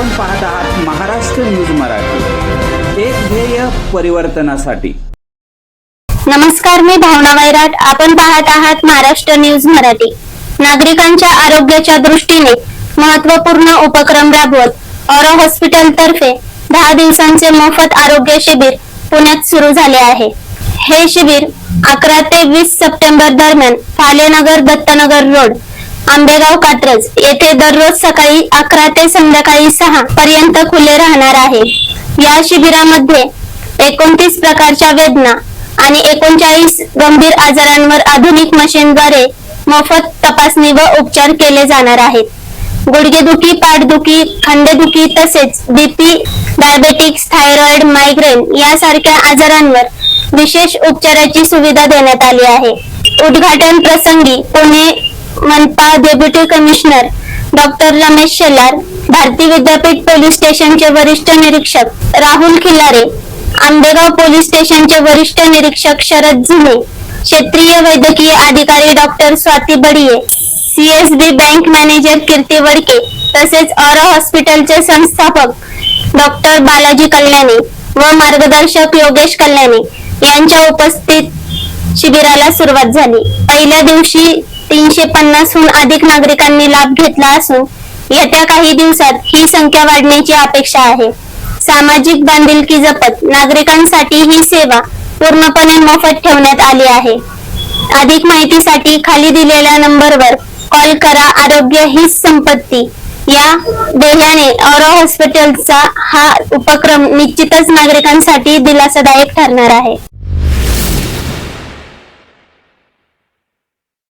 आपण पाहत आहात महाराष्ट्र न्यूज मराठी. एक ध्येय परिवर्तनासाठी. नमस्कार मी भावना वैराट. आपण पाहत आहात महाराष्ट्र न्यूज मराठी. नागरिकांच्या आरोग्याच्या दृष्टीने महत्त्वपूर्ण उपक्रम राबवत ऑरो हॉस्पिटल तर्फे दहा दिवसांचे मोफत आरोग्य शिबिर पुण्यात सुरू झाले आहे. हे शिबिर अकरा ते वीस सप्टेंबर दरम्यान फालेनगर दत्तनगर रोड आंबेगाव कात्रज येथे दररोज सकाळी अकरा ते संध्याकाळी सहा पर्यंत खुले राहणार आहे. या शिबिरामध्ये एकोणतीस प्रकारच्या वेदना आणि एकोणचाळीस गंभीर आजारांवर आधुनिक मशीनद्वारे मोफत तपासणी व उपचार केले जाणार आहेत. गुडघेदुखी पाठदुखी खांदेदुखी तसेच बीपी डायबेटिक्स थायरॉइड मायग्रेन यासारख्या आजारांवर विशेष उपचाराची सुविधा देण्यात आली आहे. उद्घाटन प्रसंगी पुणे मनपा deputy commissioner doctor Ramesh Shelar Bharati Vidyapeeth police स्टेशनचे वरिष्ठ निरीक्षक राहुल खिलारे आंबेगाव पोलीस स्टेशनचे वरिष्ठ निरीक्षक शरद झुले क्षेत्रीय वैद्यकीय अधिकारी doctor Swati Badiye CSB bank manager Kirti Vadke तसेच ऑरो हॉस्पिटलचे संस्थापक डॉक्टर बालाजी कल्याणी व मार्गदर्शक योगेश कल्याणी यांच्या उपस्थित शिबिराला सुरुवात झाली. पहिल्या दिवशी तीनशे पन्नासहून अधिक नागरिकांनी लाभ घेतला असून येत्या काही दिवसात ही संख्या वाढण्याची अपेक्षा आहे. सामाजिक बांधिलकी जपत नागरिकांसाठी ही सेवा पूर्णपणे मोफत ठेवण्यात आली आहे. अधिक माहितीसाठी खाली दिलेल्या नंबरवर कॉल करा. आरोग्य हीच संपत्ती. या ध्येयाने औरव हॉस्पिटलचा हा उपक्रम निश्चितच नागरिकांसाठी दिलासादायक ठरणार आहे.